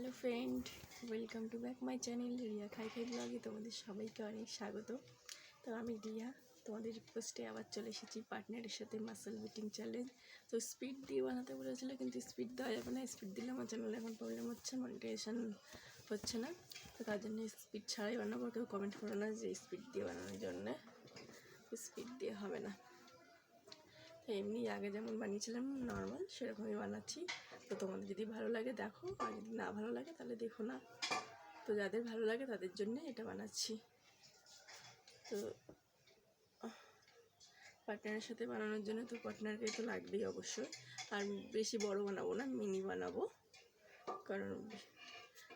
Hello friend, welcome to back my channel Riya খাই খাই ব্লগে তোমাদের সবাইকে অনেক স্বাগত। তো আমি রিয়া, তোমাদের রিকোয়েস্টে আবার চলে এসেছি পার্টনারের সাথে মাসেল মিটিং চ্যালেঞ্জ তো স্পিড দিয়ে বানাতে বলেছিলো, কিন্তু স্পিড দেওয়া যাবে না স্পিড দিলে আমার চ্যানেলে এখন প্রবলেম হচ্ছে মনিটাইজেশন হচ্ছে না। তো তার জন্য স্পিড ছাড়াই বানাবো কেউ কমেন্ট করো না যে স্পিড দিয়ে বানানোর জন্যে। স্পিড দিয়ে হবে না। তো এমনি আগে যেমন বানিয়েছিলাম নর্মাল সেরকমই বানাচ্ছি। তো তোমাদের যদি ভালো লাগে দেখো, আর যদি না ভালো লাগে তাহলে দেখো না। তো যাদের ভালো লাগে তাদের জন্য এটা বানাচ্ছি। তো পার্টনারের সাথে বানানোর জন্য তো পার্টনারকে তো লাগবেই অবশ্যই। আর বেশি বড় বানাবো না মিনি বানাবো। কারণ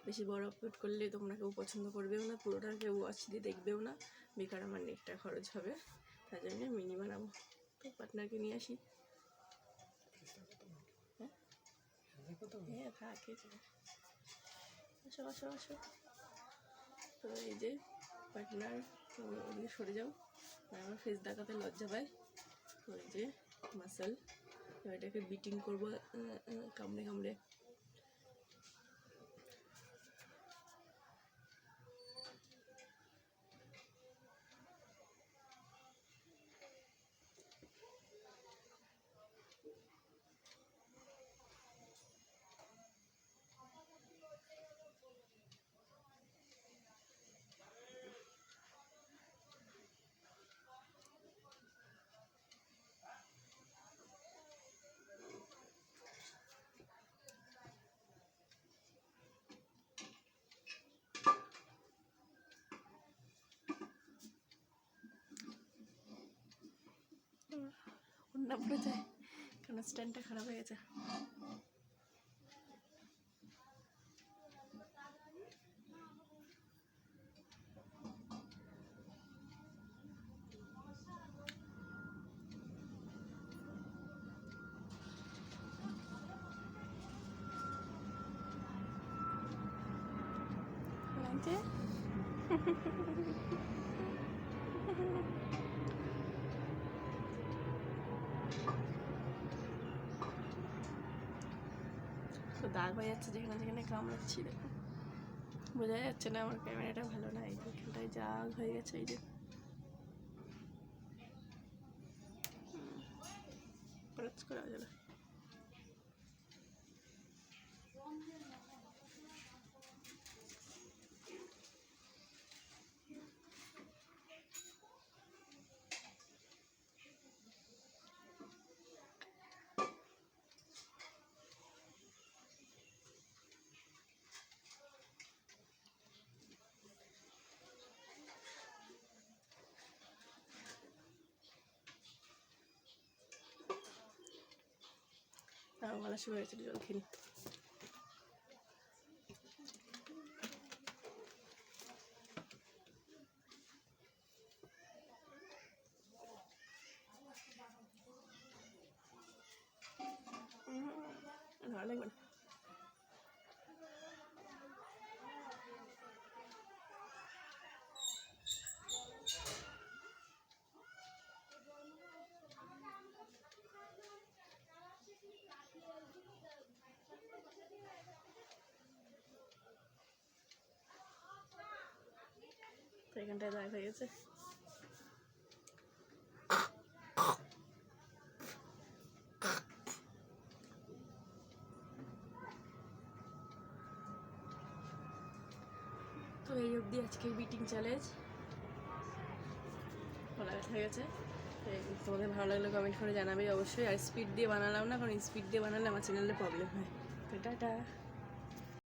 বেশি বড় আপলোড করলে তোমরা কেউ পছন্দ করবেও না, পুরোটা কেউ ওয়াচ দিয়ে দেখবেও না। বেকার আমার নেটটা খরচ হবে। তার জন্য মিনি বানাবো। পার্টনারকে নিয়ে আসি। হ্যাঁ? হ্যাঁ থাকে আসো আসো আসো। তো এই যে পার্টনার ওদিকে সরে যাও। আমার ফেস দেখাতে লজ্জা পায়। তো এই যে মাসেল এটাকে বিটিং করব কামড়ে কামড়ে। অন্য পড়ে যায় কারণ স্ট্যান্ডটা খারাপ হয়ে গেছে? লাগছে তো দাগ হয়ে যাচ্ছে, যেখানে যেখানে কামড়াচ্ছি, দেখো। বোঝা যাচ্ছে না আমার ক্যামেরাটা ভালো না, এই এখানটায় জাগ হয়ে গেছে, এই যে। করা যাবে। আমার গলা শুরু হয়েছে জল খেয়ে। ভালো লাগবে না এখানটায় দাগ হয়ে গেছে। তো এই অবধি আজকের বিটিং চ্যালেঞ্জ গলা হয়ে গেছে। তোমাদের ভালো লাগলে কমেন্ট করে জানাবে অবশ্যই। আর স্পিড দিয়ে বানালাম না, কারণ স্পিড দিয়ে বানালে আমার চ্যানেলে প্রবলেম হয়। তো টাটা।